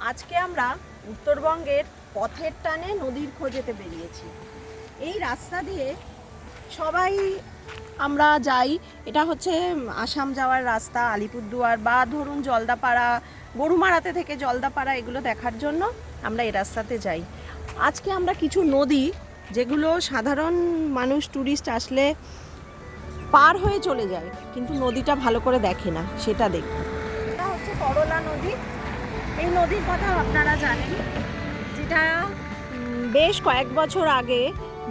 আজকে আমরা উত্তরবঙ্গের পথের টানে নদীর খোঁজেতে বেরিয়েছি। এই রাস্তা দিয়ে সবাই আমরা যাই। এটা হচ্ছে আসাম যাওয়ার রাস্তা, আলিপুরদুয়ার বা ধরুন জলদাপাড়া, গরুমারাতে থেকে জলদাপাড়া, এগুলো দেখার জন্য আমরা এই রাস্তাতে যাই। আজকে আমরা কিছু নদী যেগুলো সাধারণ মানুষ ট্যুরিস্ট আসলে পার হয়ে চলে যায়, কিন্তু নদীটা ভালো করে দেখে না, সেটা দেখব। এটা হচ্ছে করলা নদী। এই নদীর কথা আপনারা জানেন, যেটা বেশ কয়েক বছর আগে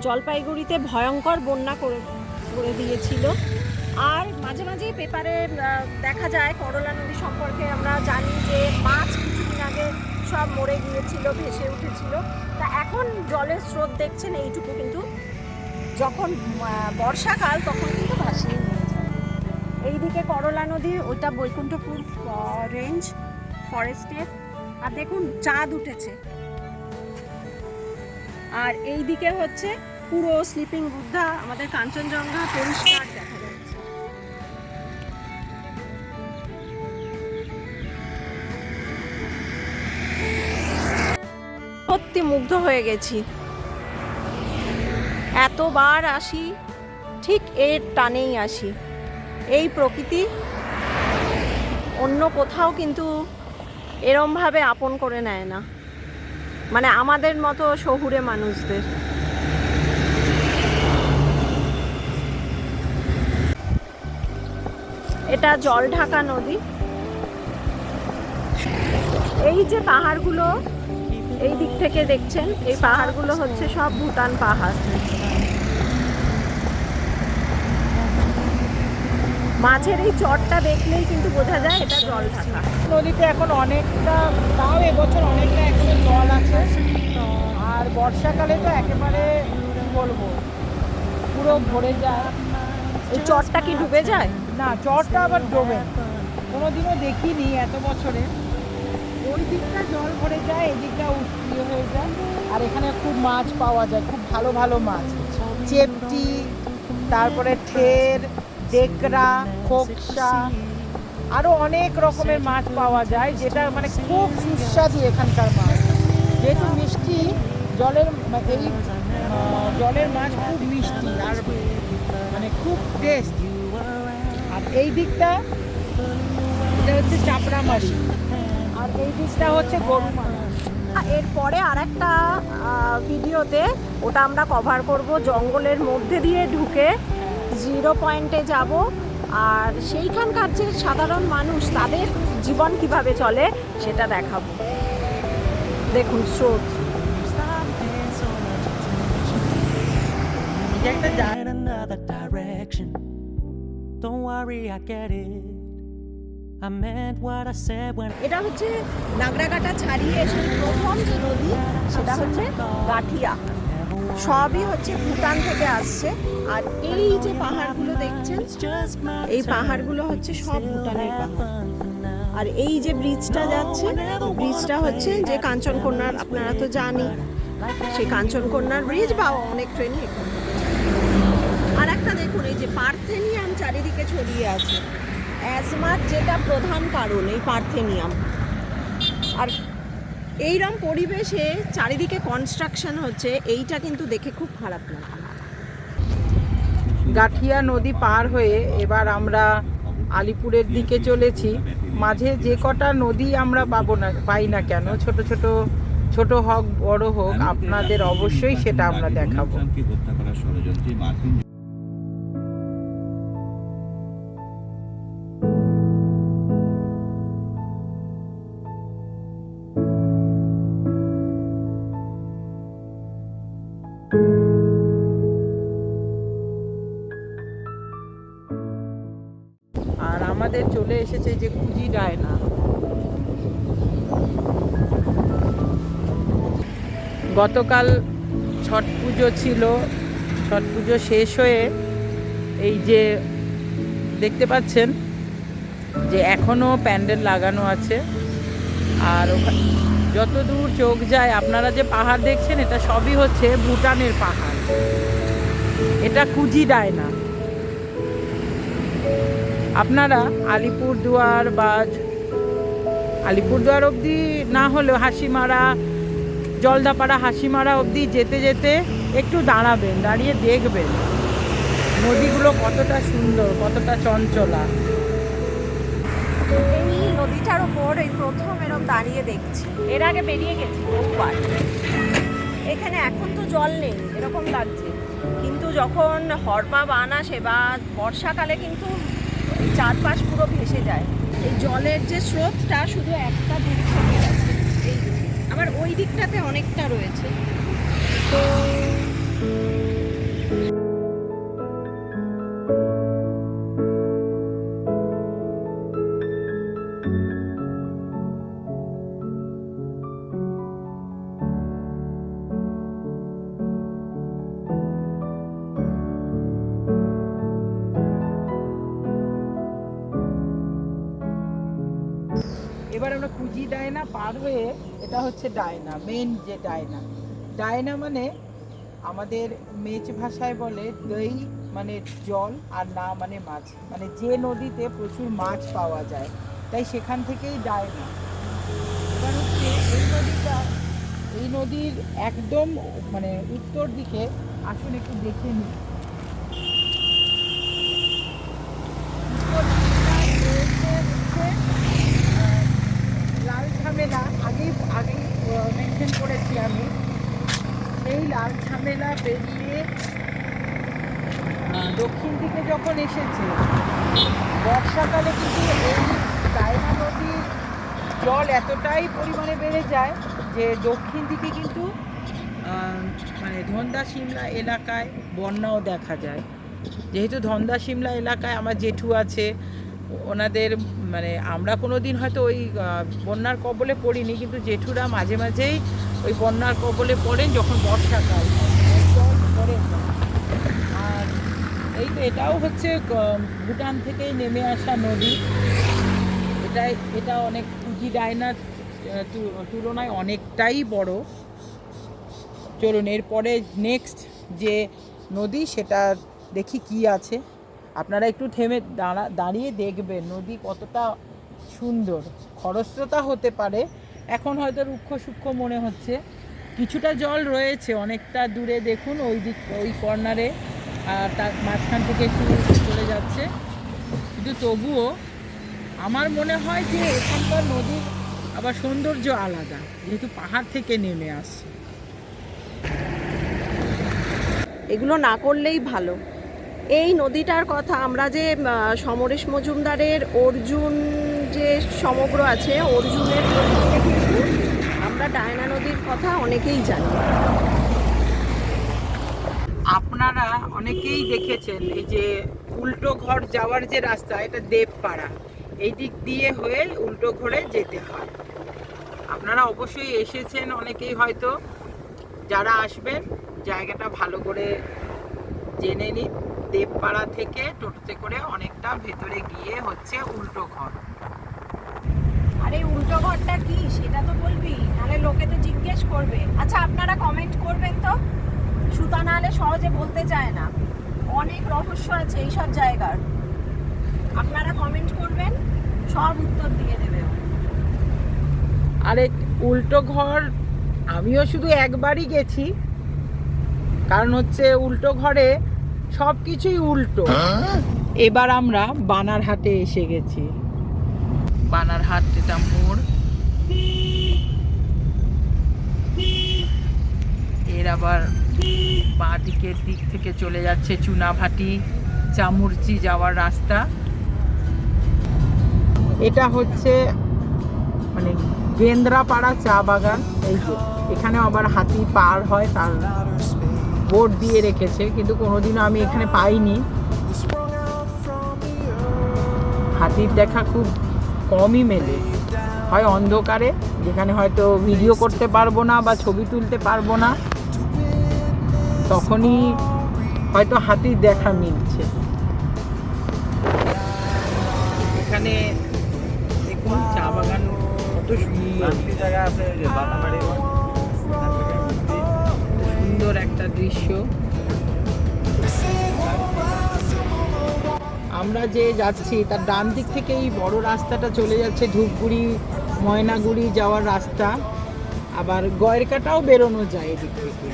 জলপাইগুড়িতে ভয়ঙ্কর বন্যা করে করে দিয়েছিল। আর মাঝে মাঝে পেপারে দেখা যায় করলা নদী সম্পর্কে আমরা জানি যে মাছ কিছুদিন আগে সব মরে গিয়েছিল, ভেসে উঠেছিল। তা এখন জলের স্রোত দেখছেন, এইটুকু কিন্তু যখন বর্ষাকাল তখন কিন্তু ভাসিয়ে নিয়ে যায়। এইদিকে করলা নদী ওইটা বৈকুণ্ঠপুর রেঞ্জ ফরেস্টের আর দেখুন, চাঁদ উঠেছে। আর এই দিকে হচ্ছে পুরো স্লিপিং বুদ্ধা আমাদের কাঞ্চনজঙ্ঘা পরিষ্কার দেখা সত্যি মুগ্ধ হয়ে গেছি। এতবার আসি, ঠিক এর টানেই আসি। এই প্রকৃতি অন্য কোথাও কিন্তু এরমভাবে আপন করে নেয় না। মানে আমাদের মতো শহুরে মানুষদের। এটা জল ঢাকা নদী। এই যে পাহাড়গুলো, এই দিক থেকে দেখছেন, এই পাহাড়গুলো হচ্ছে সব ভুটান পাহাড়। মাঝের এই চরটা দেখলেই কিন্তু বোঝা যায় এটা জল ঢাকা। নদীতে এখন অনেকটা তাও এবছর অনেকটা এখনও জল আছে। আর বর্ষাকালে তো একেবারে বলব পুরো ভরে যায়। এই চরটা কি ডুবে যায়? না চরটা আবার ডোবে। কোনোদিনও দেখিনি এত বছরে। ওই দিকটা জল ভরে যায় এই দিকটা উঠিয়ে হয়ে যায়। আর এখানে খুব মাছ পাওয়া যায় খুব ভালো ভালো মাছ। চেপটি তারপরে ঠের ডেকরা, খোকসা আরও অনেক রকমের মাছ পাওয়া যায়, যেটা মানে খুব সুস্বাদু এখানকার মাছ। যেহেতু মিষ্টি, জলের এই জলের মাছ খুব মিষ্টি আর মানে খুব টেস্ট আর এই দিকটা, এটা হচ্ছে চাপড়ামারি আর এই দিকটা হচ্ছে গরুমারা এরপরে আর একটা ভিডিওতে ওটা আমরা কভার করব জঙ্গলের মধ্যে দিয়ে ঢুকে। জিরো পয়েন্টে যাব আর সেইখানকার যে সাধারণ মানুষ তাদের জীবন কীভাবে চলে সেটা দেখাবো দেখুন স্রোত another direction. Don't worry, I get it. I meant what I said এটা হচ্ছে নাগরাকাটা ছাড়িয়ে সেই প্রথম যে নদী সেটা হচ্ছে গাঠিয়া সবই হচ্ছে ভুটান থেকে আসছে। আর এই যে পাহাড়গুলো দেখছেন, এই পাহাড়গুলো হচ্ছে সব ভুটানের. আর এই যে ব্রিজটা যাচ্ছে, ব্রিজটা হচ্ছে যে কাঞ্চনকন্যার, আপনারা তো জানি, সেই কাঞ্চনকন্যার ব্রিজ বা অনেক ট্রেনই আর একটা দেখুন, এই যে পার্থেনিয়াম চারিদিকে ছড়িয়ে আছে। অ্যাজমার যেটা প্রধান কারণ এই পার্থেনিয়াম। আর এইরকম পরিবেশে চারিদিকে কনস্ট্রাকশন হচ্ছে, এইটা কিন্তু দেখে খুব খারাপ লাগে। গাঠিয়া নদী পার হয়ে এবার আমরা আলিপুরের দিকে চলেছি। মাঝে যে কটা নদী আমরা পাবো না, পাই না কেন, ছোট ছোট ছোট হোক, বড় হোক, আপনাদের অবশ্যই সেটা আমরা দেখাবো। এসেছে যে কুজি ডায়না গতকাল ছট পুজো ছিল। ছট পুজো শেষ হয়ে এই যে দেখতে পাচ্ছেন যে এখনও প্যান্ডেল লাগানো আছে। আর ওখানে যত দূর চোখ যায়, আপনারা যে পাহাড় দেখছেন, এটা সবই হচ্ছে ভুটানের পাহাড়। এটা কুজি ডায়না আপনারা আলিপুরদুয়ার বা আলিপুরদুয়ার অবধি না হলেও হাসিমারা, জলদাপাড়া হাসিমারা অবধি যেতে যেতে একটু দাঁড়াবেন, দাঁড়িয়ে দেখবেন নদীগুলো কতটা সুন্দর, কতটা চঞ্চলা। এই নদীটার ওপর এই প্রথম এরকম দাঁড়িয়ে দেখছি। এর আগে বেরিয়ে গেছি এখানে এখন তো জল নেই, এরকম লাগছে। কিন্তু যখন হরপা বান আসে বা বর্ষাকালে কিন্তু চারপাশ পুরো ভেসে যায়। এই জলের যে স্রোতটা শুধু একটা দিক থেকে এই। আবার ওই দিকটাতে অনেকটা রয়েছে। তো এবার আমরা কুজি ডায়না, পার হয়ে এটা হচ্ছে ডায়না মেন যে ডায়না। ডায়না মানে আমাদের মেচ ভাষায় বলে দই মানে জল আর না মানে মাছ। মানে যে নদীতে প্রচুর মাছ পাওয়া যায়, তাই সেখান থেকেই ডায়না। এবার হচ্ছে এই নদীটা, এই নদীর একদম মানে উত্তর দিকে আসুন একটু দেখে নিই উত্তর দিকটা রয়েছে হচ্ছে আহ, লাল ঝামেলা আগেই আগেই মেনশন আমি। সেই লাল ঝামেলা পেরিয়ে দক্ষিণ দিকে যখন এসেছে বর্ষাকালে কিন্তু এই ডায়না নদীর জল এতটাই পরিমাণে বেড়ে যায় যে দক্ষিণ দিকে কিন্তু মানে ধন্দা সিমলা এলাকায় বন্যাও দেখা যায়। যেহেতু ধন্দা সিমলা এলাকায় আমার জেঠু আছে ওনাদের মানে আমরা কোনো দিন হয়তো ওই বন্যার কবলে পড়িনি কিন্তু জেঠুরা মাঝে মাঝেই ওই বন্যার কবলে পড়েন যখন বর্ষাকাল। জল আর এই তো এটাও হচ্ছে ভুটান থেকেই নেমে আসা নদী। এটাই, এটা অনেক পুঁজি ডায়নার তুলনায় অনেকটাই বড়। চলুন, এরপরে নেক্সট যে নদী, সেটা দেখি কি আছে। আপনারা একটু থেমে দাঁড়া, দাঁড়িয়ে দেখবেন নদী কতটা সুন্দর। খরস্রোতা হতে পারে এখন হয়তো রুক্ষ সূক্ষ্ম মনে হচ্ছে। কিছুটা জল রয়েছে, অনেকটা দূরে দেখুন, ওই দিক, ওই কর্নারে আর তার মাঝখান থেকে একটু চলে যাচ্ছে। কিন্তু তবুও আমার মনে হয় যে এখানকার নদীর আবার সৌন্দর্য আলাদা, যেহেতু পাহাড় থেকে নেমে আসছে। এগুলো না করলেই ভালো। এই নদীটার কথা আমরা যে সমরেশ মজুমদারের অর্জুন যে সমগ্র আছে, অর্জুনের আমরা ডায়না নদীর কথা অনেকেই জানি। আপনারা অনেকেই দেখেছেন এই যে উল্টো ঘর যাওয়ার যে রাস্তা, এটা দেবপাড়া। এই দিক দিয়ে হয়ে উল্টো ঘরে যেতে হয়। আপনারা অবশ্যই এসেছেন অনেকেই হয়তো। যারা আসবেন, জায়গাটা ভালো করে জেনে নিন। দেবপাড়া থেকে টোটোতে করে অনেকটা ভেতরে গিয়ে হচ্ছে উল্টো ঘর। আরে উল্টো ঘরটা কি? সেটা তো বলবি। নাহলে লোকে তো জিজ্ঞেস করবে। আচ্ছা আপনারা কমেন্ট করবেন তো? সুতা নাহলে সহজে বলতে চায় না। অনেক রহস্য আছে এইসব জায়গার। আপনারা কমেন্ট করবেন সব উত্তর দিয়ে দেবে আরে উল্টো ঘর আমিও শুধু একবারই গেছি। কারণ হচ্ছে উল্টো ঘরে সব কিছুই উল্টো এবার আমরা বানারহাটে এসে গেছি। বানারহাট এটা মোড় এর আবার বাঁ দিকের দিক থেকে চলে যাচ্ছে চুনাভাটি, চামুরচি যাওয়ার রাস্তা। এটা হচ্ছে মানে গেন্দ্রাপাড়া চা বাগান। এই এখানে আবার হাতি পার হয়, তার বোর্ড দিয়ে রেখেছে, কিন্তু কোনোদিনও আমি এখানে পাইনি। হাতির দেখা খুব কমই মেলে। হয় অন্ধকারে যেখানে হয়তো ভিডিও করতে পারব না বা ছবি তুলতে পারব না তখনই হয়তো হাতির দেখা মিলছে। এখানে দেখুন চা বাগান কত সুন্দর। জায়গা আছে সুন্দর একটা দৃশ্য। আমরা যে যাচ্ছি, তার ডান দিক থেকে এই বড় রাস্তাটা চলে যাচ্ছে ধূপগুড়ি, ময়নাগুড়ি যাওয়ার রাস্তা। আবার গয়েরকাটাও বেরোনো যায় এদিক থেকে।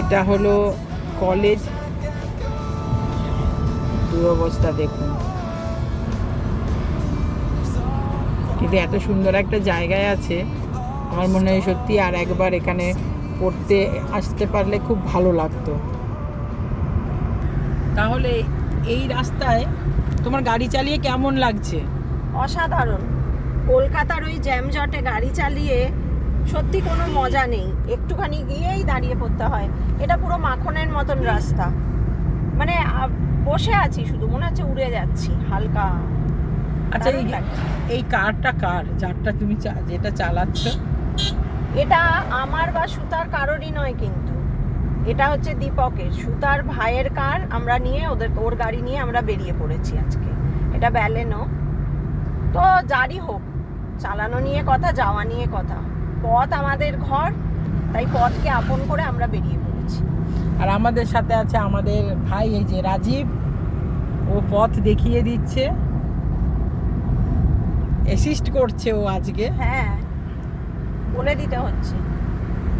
এটা হলো কলেজ। দুরবস্থা দেখুন। কিন্তু এত সুন্দর একটা জায়গায় আছে। আমার মনে হয় সত্যি আর একবার এখানে পড়তে, আসতে পারলে খুব ভালো লাগতো। তাহলে এই রাস্তায় তোমার গাড়ি চালিয়ে কেমন লাগছে? অসাধারণ। কলকাতার ওই জ্যামজটে গাড়ি চালিয়ে সত্যি কোনো মজা নেই। একটুখানি গিয়েই দাঁড়িয়ে পড়তে হয়। এটা পুরো মাখনের মতন রাস্তা। মানে বসে আছি শুধু মনে হচ্ছে উড়ে যাচ্ছি হালকা। আচ্ছা এই কারটা কার? যারটা তুমি যেটা চালাচ্ছ? এটা আমার বা সুতার কারোরই নয় কিন্তু। এটা হচ্ছে দীপকের। সুতার ভাইয়ের কার আমরা নিয়ে ওদের ওর গাড়ি নিয়ে আমরা বেরিয়ে পড়েছি আজকে। এটা ব্যালেনো তো যারই হোক চালানো নিয়ে কথা যাওয়া নিয়ে কথা। পথ আমাদের ঘর তাই পথকে আপন করে আমরা বেরিয়ে পড়েছি। আর আমাদের সাথে আছে আমাদের ভাই এই যে রাজীব। ও পথ দেখিয়ে দিচ্ছে। অ্যাসিস্ট করছে ও আজকে। হ্যাঁ বলে দিতে হচ্ছে।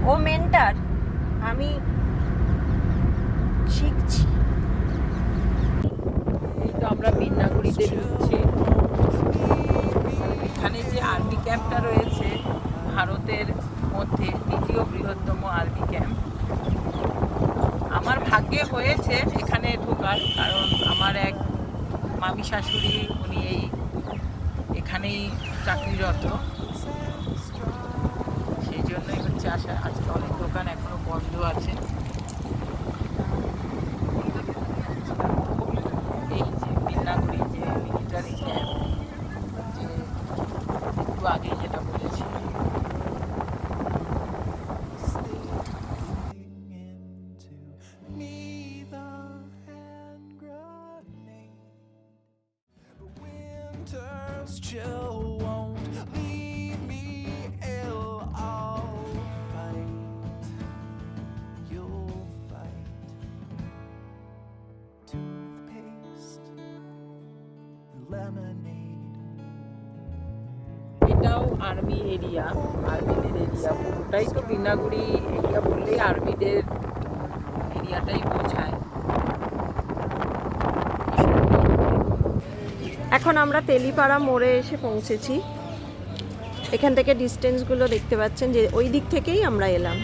ও মেন্টার আমি শিখছি। এই তো আমরা বিন্নাগুড়িতে ঢুকছি। এখানে যে আর্মি ক্যাম্পটা রয়েছে, ভারতের মধ্যে দ্বিতীয় বৃহত্তম আর্মি ক্যাম্প। আমার ভাগ্যে হয়েছে এখানে ঢোকার, কারণ আমার এক মামি শাশুড়ি, উনি এই এখানেই চাকরিরত। সেই জন্যই হচ্ছে আসা আজকে অনেক দোকান এখনও বন্ধ আছে। এটাও আর্মি এরিয়া আর্মিদের এরিয়া। পুরোটাই তো বিনাগুড়ি এরিয়া বললেই আর্মিদের এরিয়াটাই বোঝায়। এখন আমরা তেলিপাড়া মোড়ে এসে পৌঁছেছি। এখান থেকে ডিস্টেন্সগুলো দেখতে পাচ্ছেন যে ওই দিক থেকেই আমরা এলাম।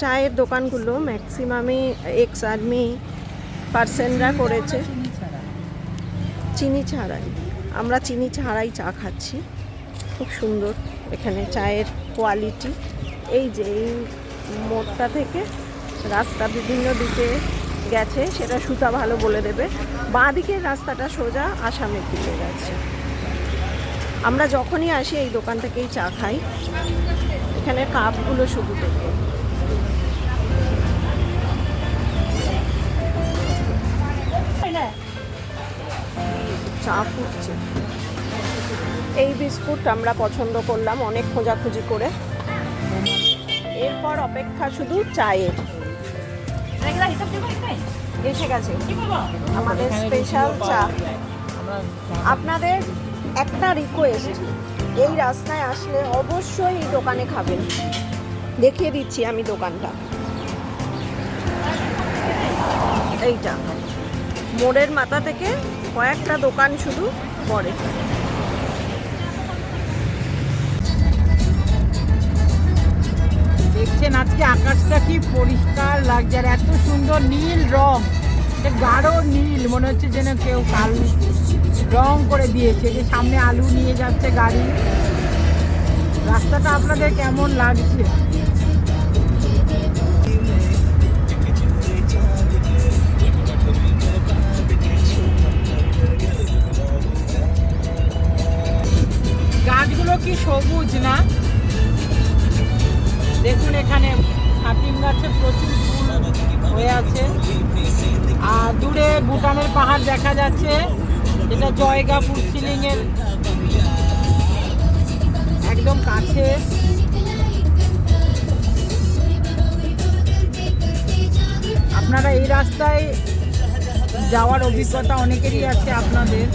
চায়ের দোকানগুলো ম্যাক্সিমামই এক্স আর্মি পার্সেনরা করেছে। চিনি ছাড়াই। আমরা চিনি ছাড়াই চা খাচ্ছি। খুব সুন্দর এখানে চায়ের কোয়ালিটি এই যে এই মোড়টা থেকে রাস্তা বিভিন্ন দিকে গেছে, সেটা সুতা ভালো বলে দেবে। বাঁ দিকের রাস্তাটা সোজা আসামের দিকে গেছে। আমরা যখনই আসি এই দোকান থেকেই চা খাই। এখানে কাপগুলো শুধু দেখুন চা ফুটছে। এই বিস্কুট আমরা পছন্দ করলাম, অনেক খোঁজাখুঁজি করে। এরপর অপেক্ষা শুধু চায়ের। এসে গেছে। আমাদের স্পেশাল চা। আপনাদের একটা রিকোয়েস্ট এই রাস্তায় আসলে অবশ্যই এই দোকানে খাবেন। দেখিয়ে দিচ্ছি আমি দোকানটা। এইটা। মোড়ের মাথা থেকে কয়েকটা দোকান শুধু পড়ে। দেখছেন আজকে আকাশটা কি পরিষ্কার লাগছে আর এত সুন্দর নীল রং। গাঢ় নীল, মনে হচ্ছে যেন কেউ কাল রং করে দিয়েছে। যে সামনে আলু নিয়ে যাচ্ছে গাড়ি। রাস্তাটা আপনাদের কেমন লাগছে? গাছগুলো কি সবুজ না? দেখুন এখানে হাতিম গাছে প্রচুর ফুল হয়ে আছে। আর দূরে ভুটানের পাহাড় দেখা যাচ্ছে। যেটা জয়গাপুর সিলিং এর একদম কাছে। আপনারা এই রাস্তায় যাওয়ার অভিজ্ঞতা অনেকেরই আছে আপনাদের।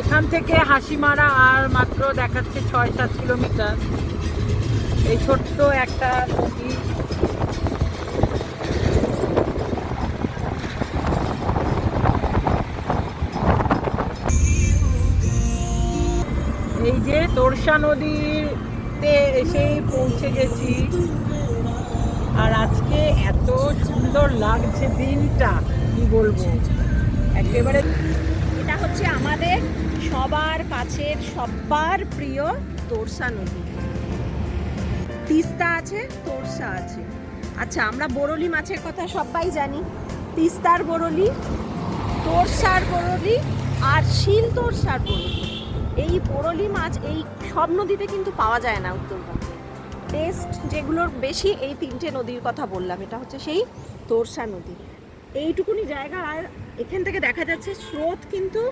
এখান থেকে হাসিমারা আর মাত্র দেখাচ্ছে ছয় সাত কিলোমিটার। এই ছোট্ট একটা নদী। এই যে তোরসা নদীতে এসেই পৌঁছে গেছি। আর আজকে এত সুন্দর লাগছে দিনটা, কি বলব? একেবারে এটা হচ্ছে আমাদের সবার কাছের সবার প্রিয় তোরসা নদী। তিস্তা আছে, তোরসা আছে। আচ্ছা আমরা বরলি মাছের কথা সবাই জানি। তিস্তার বরলি, তোরসার বরলি আর শিল তোরসার বরলি। এই বরলি মাছ এই সব নদীতে কিন্তু পাওয়া যায় না উত্তরবঙ্গে। টেস্ট যেগুলোর বেশি এই তিনটে নদীর কথা বললাম, এটা হচ্ছে সেই তোরসা নদী। এইটুকুনি জায়গা আর এখান থেকে দেখা যাচ্ছে স্রোত কিন্তু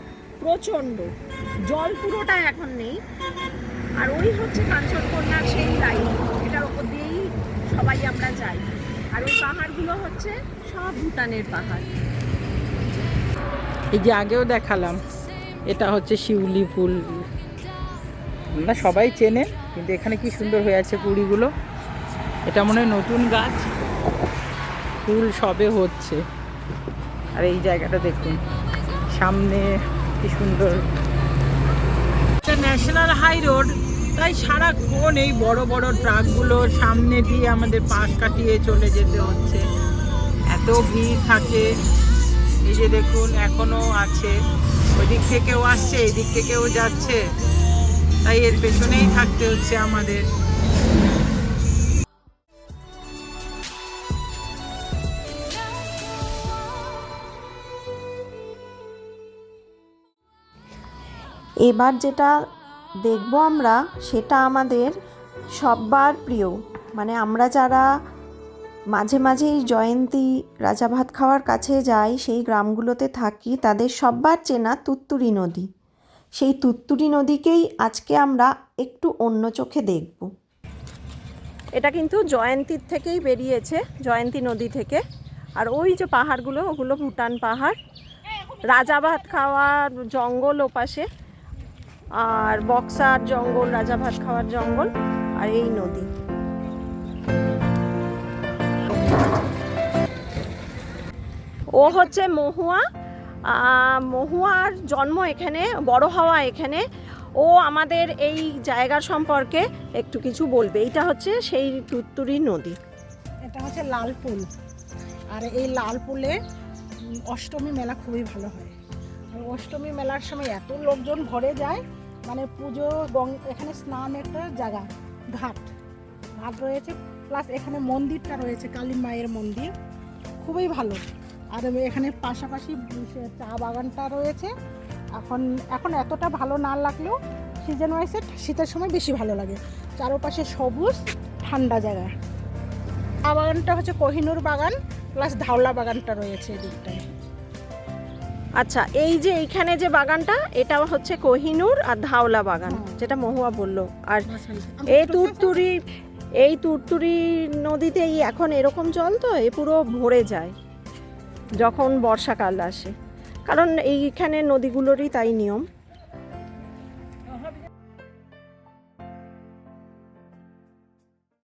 প্রচণ্ড। জল পুরোটা এখন নেই। আর ওই হচ্ছে কাঞ্চনকন্যার সেই লাইন এটার ওপর দিয়েই সবাই আমরা যাই। আর ওই পাহাড়গুলো হচ্ছে সব ভুটানের পাহাড়। এই যে আগেও দেখালাম, এটা হচ্ছে শিউলি ফুল আমরা সবাই চেনে, কিন্তু এখানে কি সুন্দর হয়ে আছে কুড়িগুলো এটা মনে হয় নতুন গাছ। ফুল সবে হচ্ছে। আর এই জায়গাটা দেখুন, সামনে কি সুন্দর। এটা ন্যাশনাল হাই রোড, তাই সারাক্ষণ এই বড় বড় ট্রাকগুলোর সামনে দিয়ে আমাদের পাশ কাটিয়ে চলে যেতে হচ্ছে। এত ভিড় থাকে। এই যে দেখুন, এখনও আছে। ওই দিক থেকেও আসছে এই দিক থেকেও যাচ্ছে। তাই এর পেছনেই থাকতে হচ্ছে আমাদের। এবার যেটা দেখব আমরা, সেটা আমাদের সব্বার প্রিয়। মানে আমরা যারা মাঝে মাঝেই জয়ন্তী রাজা ভাত খাওয়ার কাছে যাই, সেই গ্রামগুলোতে থাকি, তাদের সব্বার চেনা তুত্তুরি নদী। সেই তুত্তুরি নদীকেই আজকে আমরা একটু অন্য চোখে দেখব। এটা কিন্তু জয়ন্তীর থেকেই বেরিয়েছে, জয়ন্তী নদী থেকে। আর ওই যে পাহাড়গুলো, ওগুলো ভুটান পাহাড়। রাজা ভাত খাওয়ার জঙ্গল ওপাশে। আর বক্সার জঙ্গল রাজা ভাত খাওয়ার জঙ্গল আর এই নদী। ও হচ্ছে মহুয়া। মহুয়ার জন্ম এখানে বড় হওয়া এখানে। ও আমাদের এই জায়গা সম্পর্কে একটু কিছু বলবে। এইটা হচ্ছে সেই তুত্তুরি নদী। এটা হচ্ছে লালপুল আর এই লালপুলে উম, অষ্টমী মেলা খুবই ভালো হয়। অষ্টমী মেলার সময় এত লোকজন ভরে যায় মানে পুজো এখানে স্নান একটা জায়গা, ঘাট। ঘাট রয়েছে প্লাস এখানে মন্দিরটা রয়েছে, কালী মায়ের মন্দির। খুবই ভালো। আর এখানে পাশাপাশি চা বাগানটা রয়েছে। এখন এখন এতটা ভালো না লাগলেও সিজন ওয়াইসে শীতের সময় বেশি ভালো লাগে। চারপাশে সবুজ, ঠান্ডা জায়গা। চা বাগানটা হচ্ছে কোহিনুর বাগান প্লাস ধাওলা বাগানটা রয়েছে এদিকটায়। আচ্ছা এই যে এইখানে যে বাগানটা এটা হচ্ছে কোহিনুর আর ধাওলা বাগান। যেটা মহুয়া বলল। আর এই তুরতুরি তুরতুরি এই তুরতুরি নদীতে এখন এরকম জল তো এ পুরো ভরে যায় যখন বর্ষাকাল আসে। কারণ এইখানে নদীগুলোরই তাই নিয়ম।